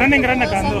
రండి ఇంక రండి అక్క అందరూ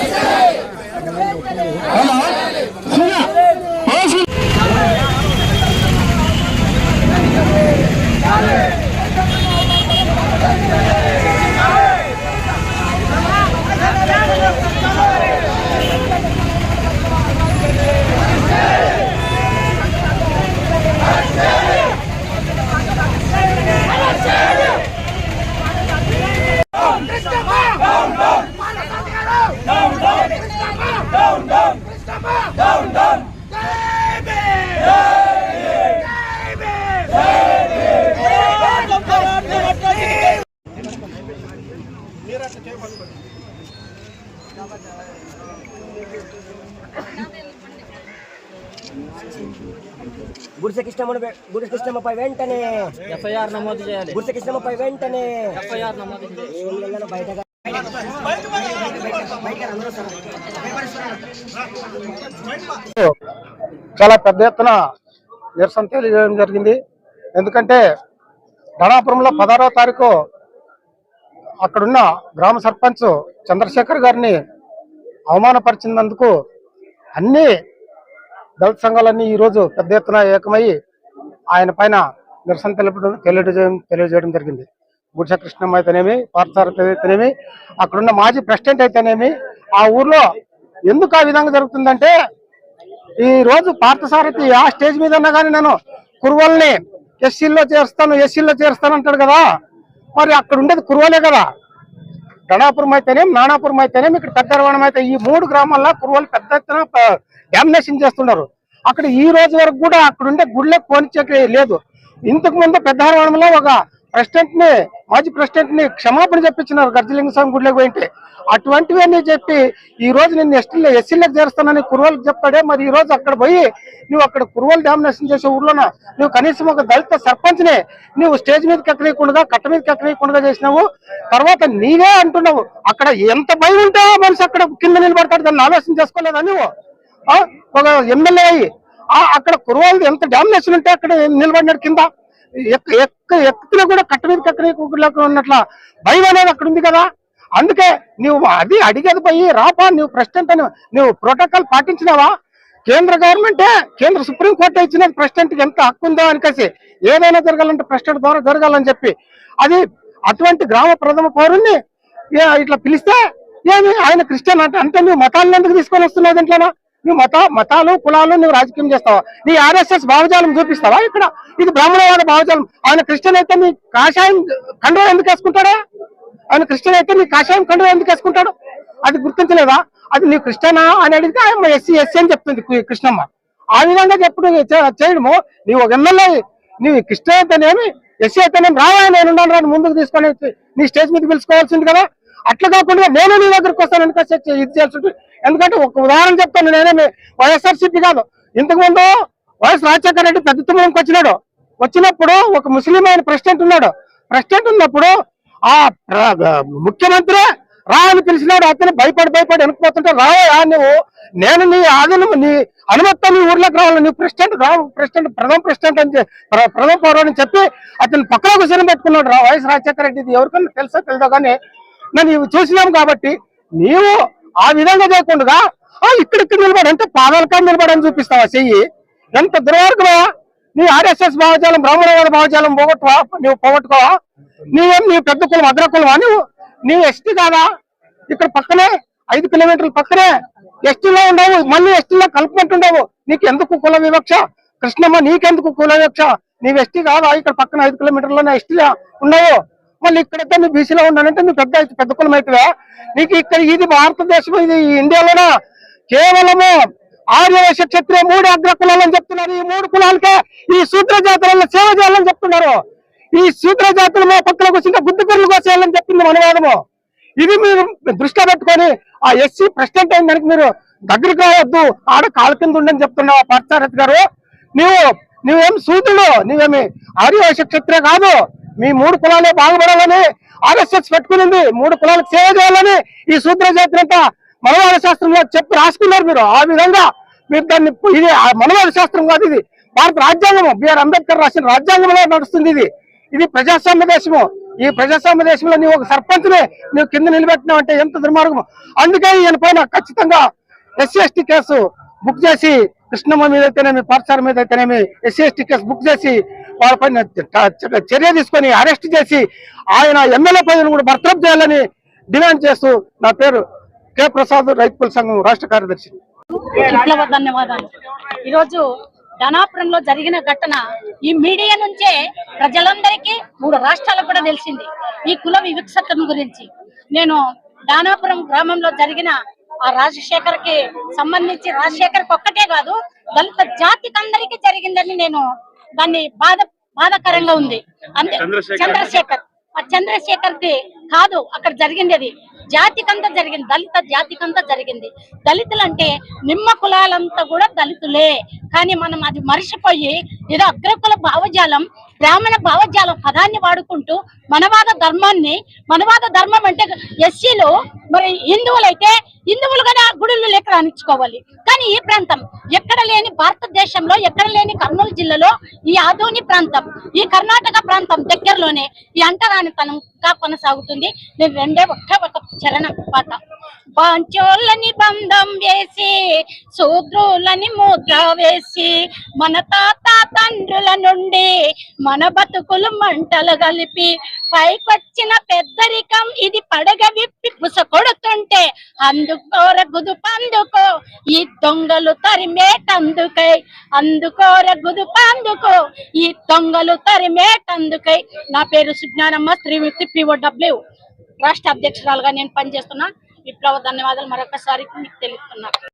గుడిసె కృష్ణమ్మపై వెంటనే ఎఫ్ఐఆర్ నమోదు చేయాలి. గుడిసె కృష్ణమ్మపై వెంటనే ఎఫ్ఐఆర్ నమోదు చేయాలి. బయటగా చాలా పెద్ద ఎత్తున నిరసన తెలియజేయడం జరిగింది. ఎందుకంటే ధనాపురంలో పదహారవ తారీఖు అక్కడున్న గ్రామ సర్పంచ్ చంద్రశేఖర్ గారిని అవమానపరిచినందుకు అన్ని దళిత సంఘాలన్నీ ఈరోజు పెద్ద ఎత్తున ఏకమై ఆయన పైన నిరసన తెలపడం తెలియజేయడం తెలియజేయడం జరిగింది. గుడిసె కృష్ణమ్మ అయితేనేమి పార్థసారథి అయితేనేమి అక్కడున్న మాజీ ప్రెసిడెంట్ అయితేనేమి ఆ ఊర్లో ఎందుకు ఆ విధంగా జరుగుతుందంటే ఈ రోజు పార్థసారథి ఆ స్టేజ్ మీద ఉన్నా కానీ నేను కురువల్ని ఎస్సీల్లో చేరుస్తాను ఎస్సీల్లో చేరుస్తాను అంటాడు కదా. మరి అక్కడ ఉండేది కురువలే కదా. గణాపురం అయితేనేం నానాపురం అయితేనేం ఇక్కడ పెద్దరవణం అయితే ఈ మూడు గ్రామాల్లో కురువలు పెద్ద ఎత్తున డామినేషన్ చేస్తున్నారు. అక్కడ ఈ రోజు వరకు కూడా అక్కడ ఉండే గుళ్ళే పోనిచ్చే లేదు. ఇంతకు ముందు పెద్దరవణంలో ఒక ప్రెసిడెంట్ని మాజీ ప్రెసిడెంట్ని క్షమాపణ చెప్పించినారు గర్జలింగ స్వామి గుడిలోకి పోయింటే. అటువంటివన్నీ చెప్పి ఈ రోజు నేను ఎస్టీలో ఎస్సీలకు చేరుస్తానని కురువలకు చెప్తాడే మరి ఈ రోజు అక్కడ పోయి నువ్వు అక్కడ కురువలు డామినేషన్ చేసే ఊర్లోన? నువ్వు కనీసం ఒక దళిత సర్పంచ్ని నువ్వు స్టేజ్ మీదకి ఎక్కలేకుండా కట్ట మీదకి ఎక్కలేకుండా చేసినావు. తర్వాత నీవే అంటున్నావు. అక్కడ ఎంత భయం ఉంటావో మనిషి అక్కడ కింద నిలబడతాడు. దాన్ని ఆలోచన చేసుకోలేదా నువ్వు? ఆ? ఒక ఎమ్మెల్యే అయ్యి. ఆ అక్కడ కురువాళ్ళు ఎంత డామినేషన్ ఉంటే అక్కడ నిలబడినాడు కింద? ఎక్క ఎక్క ఎక్కినా కూడా కట్ట మీద ఎక్కలేకుండా ఉన్నట్ల భయం అనేది అక్కడ ఉంది కదా. అందుకే నువ్వు అది అడిగేది పోయి రాపా నువ్వు ప్రెసిడెంట్ అని నువ్వు ప్రోటోకాల్ పాటించినావా? కేంద్ర గవర్నమెంటే కేంద్ర సుప్రీం కోర్టు ఇచ్చిన ప్రెసిడెంట్కి ఎంత హక్కు ఉందో అనికేసి ఏదైనా జరగాలంటే ప్రెసిడెంట్ ద్వారా జరగాలని చెప్పి. అది అటువంటి గ్రామ ప్రథమ పౌరుణ్ణి ఏ- ఇట్లా పిలిస్తే ఏమి ఆయన క్రిస్టియన్ అంటే అంటే నువ్వు మతాలను ఎందుకు తీసుకొని వస్తున్నావు దీంట్లోనా? నువ్వు మత మతాలు కులాలు నువ్వు రాజకీయం చేస్తావా? నీ ఆర్ఎస్ఎస్ భావజాలం చూపిస్తావా ఇక్కడ? ఇది బ్రాహ్మణవాద భావజాలం. ఆయన క్రిస్టియన్ అయితే నీ కాషాయం కండ్రో ఎందుకు వేసుకుంటాడా? ఆయన క్రిస్టియన్ అయితే నీ కాషాయం కండువా ఎందుకు వేసుకుంటాడు? అది గుర్తించలేదా? అది నీ క్రిస్టియనా అని అడిగితే ఆయన ఎస్సీ ఎస్సీ అని చెప్తుంది కృష్ణమ్మ. ఆ విధంగా చెప్పుడు చేయడము. నీవు ఒక ఎమ్మెల్యే నీవు క్రిస్టియన్ అయితేనేమి ఎస్సీ అయితేనేమి రావా నేను ఉన్నాను రాని ముందుకు తీసుకొని నీ స్టేజ్ మీద పిలుచుకోవాల్సింది కదా. అట్లా కాకుండా నేను నీ దగ్గరికి వస్తాను వెనక ఇది చేయాల్సి ఉంటుంది. ఎందుకంటే ఒక ఉదాహరణ చెప్తాను నేనే వైఎస్ఆర్సీపీ కాదు. ఇంతకుముందు వైఎస్ రాజశేఖర రెడ్డి పెద్ద తుమ్మకి వచ్చినాడు. వచ్చినప్పుడు ఒక ముస్లిం అయిన ప్రెసిడెంట్ ఉన్నాడు. ప్రెసిడెంట్ ఉన్నప్పుడు ఆ ముఖ్యమంత్రి రా అని పిలిచినాడు. అతను భయపడి భయపడి వెనకపోతుంటే రావా నువ్వు. నేను నీ ఆదరణ నీ అనుమతితో నీ ఊర్లోకి రావాలి నీ ప్రెసిడెంట్ రా ప్రెసిడెంట్ ప్రథమ ప్రెసిడెంట్ అని ప్ర- ప్రథమ పౌరుడు అని చెప్పి అతను పక్కన కూర్చొని పెట్టుకున్నాడు రా వైఎస్ రాజశేఖర రెడ్డి. ఇది ఎవరికన్నా తెలుసో తెలుదో కానీ నన్ను ఇవి చూసినాం కాబట్టి నీవు ఆ విధంగా చేయకుండా ఆ ఇక్కడిక్కడ నిలబడి అంటే పాదాల కాడ నిలబడని చూపిస్తావా చెయ్యి? ఎంత దుర్మార్గమా? నీ ఆర్ఎస్ఎస్ భావజాలం బ్రాహ్మణవాద భావజాలం పోగొట్టువా? నువ్వు పోగొట్టుకోవా? నీవేం నీ పెద్ద కులం అగ్ర కులమా? నువ్వు నీ ఎస్టీ కాదా? ఇక్కడ పక్కనే ఐదు కిలోమీటర్ల పక్కనే ఎస్టీలో ఉండవు మళ్ళీ ఎస్టీలో కలుపుకుంటుండవు నీకు ఎందుకు కుల వివక్ష? కృష్ణమ్మ నీకెందుకు కుల వివక్ష? నీవు ఎస్టీ కాదా? ఇక్కడ పక్కన ఐదు కిలోమీటర్లోనే ఎస్టీలో ఉన్నావు మళ్ళీ ఇక్కడైతే నువ్వు బీసీలో ఉన్నానంటే నువ్వు పెద్ద పెద్ద కులం అవుతుందా నీకు ఇక్కడ ఇది భారతదేశం ఇది ఇండియాలోనా? కేవలము ఆర్యవైశ్య క్షత్రియ మూడు అగ్ర కులాలని చెప్తున్నారు. ఈ మూడు కులాలకే ఈ శూద్ర జాతులలో సేవ చేయాలని చెప్తున్నారు. ఈ శూద్ర జాతులు మా పక్కన కూర్చుంటే బుద్ధి కోసేయాలని చెప్తుంది మనవాదము. ఇది మీరు దృష్టిలో పెట్టుకొని ఆ ఎస్సీ ప్రెసిడెంట్ అయిన దానికి మీరు దగ్గరికి రావద్దు. ఆడ కాళ్ళ కింద ఉండని చెప్తున్నావు పార్థసారథి గారు? నీవు నువ్వేం సూత్రుడు నువ్వేమి ఆర్యవైశ్య క్షత్రియ కాదు. మీ మూడు కులాలే బాగుపడాలని ఆర్ఎస్ఎస్ పెట్టుకునింది. మూడు కులాలకు సేవ చేయాలని ఈ సూత్ర జాతినంతా మనవాద శాస్త్రంలో చెప్పి రాసుకున్నారు మీరు. ఆ విధంగా మీరు దాన్ని ఇది ఆ మనవాద శాస్త్రం కాదు ఇది. భారత రాజ్యాంగం బిఆర్ అంబేద్కర్ రాసిన రాజ్యాంగంలో నడుస్తుంది ఇది. ఇది ప్రజాస్వామ్య దేశము. ఈ ప్రజాస్వామ్య దేశంలో నీవు ఒక సర్పంచ్ని నువ్వు కింద నిలబెట్టినావు అంటే ఎంత దుర్మార్గం అందుకే ఈయన పైన ఖచ్చితంగా ఎస్సీ ఎస్టీ కేసు బుక్ చేసి కృష్ణమ్మ మీద అయితేనేమి పాఠశాల మీద అయితేనేమి ఎస్సీ ఎస్టీ కేసు బుక్ చేసి చ- చర్య తీసుకొని అరెస్ట్ చేసి ఆయన ఎమ్మెల్యే పదవిని కూడా బర్తరఫ్ చేయాలని డిమాండ్ చేస్తూ నా పేరు కె. ప్రసాద్ రైతుల సంఘం రాష్ట్ర కార్యదర్శి. విప్లవ ధన్యవాదాలు. ఈరోజు ధనాపురంలో జరిగిన ఘటన ఈ మీడియా నుంచే ప్రజలందరికీ మూడు రాష్ట్రాలకు కూడా తెలిసింది. ఈ కుల వివక్షతను గురించి. నేను దానాపురం గ్రామంలో జరిగిన ఆ రాజశేఖర్కి సంబంధించి రాజశేఖర్ ఒక్కటే కాదు దళిత జాతికి అందరికీ జరిగిందని నేను దాన్ని బాధ బాధాకరంగా ఉంది. అంతే. చంద్రశేఖర్. ఆ చంద్రశేఖర్కి కాదు అక్కడ జరిగింది అది. జాతికంతా జరిగింది. దళిత జాతికంతా జరిగింది. దళితులు అంటే నిమ్మ కులాలంతా కూడా దళితులే. కానీ మనం అది మరిచిపోయి ఏదో అగ్రకుల భావజాలం బ్రాహ్మణ భావజాలం పదాన్ని వాడుకుంటూ మనవాద ధర్మాన్ని మనవాద ధర్మం అంటే ఎస్సీలు మరి హిందువులైతే హిందువులు కదా గుడులు లెక్క రాణించుకోవాలి. కానీ ఈ ప్రాంతం ఎక్కడ లేని భారతదేశంలో ఎక్కడ లేని కర్నూలు జిల్లాలో ఈ ఆధోని ప్రాంతం ఈ కర్ణాటక ప్రాంతం దగ్గరలోనే ఈ అంటరానితనంగా కొనసాగుతుంది. నేను రెండే ఒక్క ఒక చరణ పాత పాంచోళ్ళని బంధం వేసి శూద్రులని ముద్ర వేసి మన తాత తండ్రుల నుండి మన బతుకులు మంటలు కలిపి పైకొచ్చిన పెద్దరికం ఇది పడగ విప్పి పుస కొడుతుంటే అందుకోర గుదు పందుకో ఈ దొంగలు తరిమేటందుకై అందుకోర గుదుపందుకో ఈ దొంగలు తరిమేటందుకై నా పేరు సుజ్ఞానమ్మ శ్రీముక్తి పిఓడబ్ల్యూ రాష్ట్ర అధ్యక్షురాలుగా నేను పనిచేస్తున్నా. విప్లవ ధన్యవాదాలు మరొకసారి మీకు తెలుపుతున్నా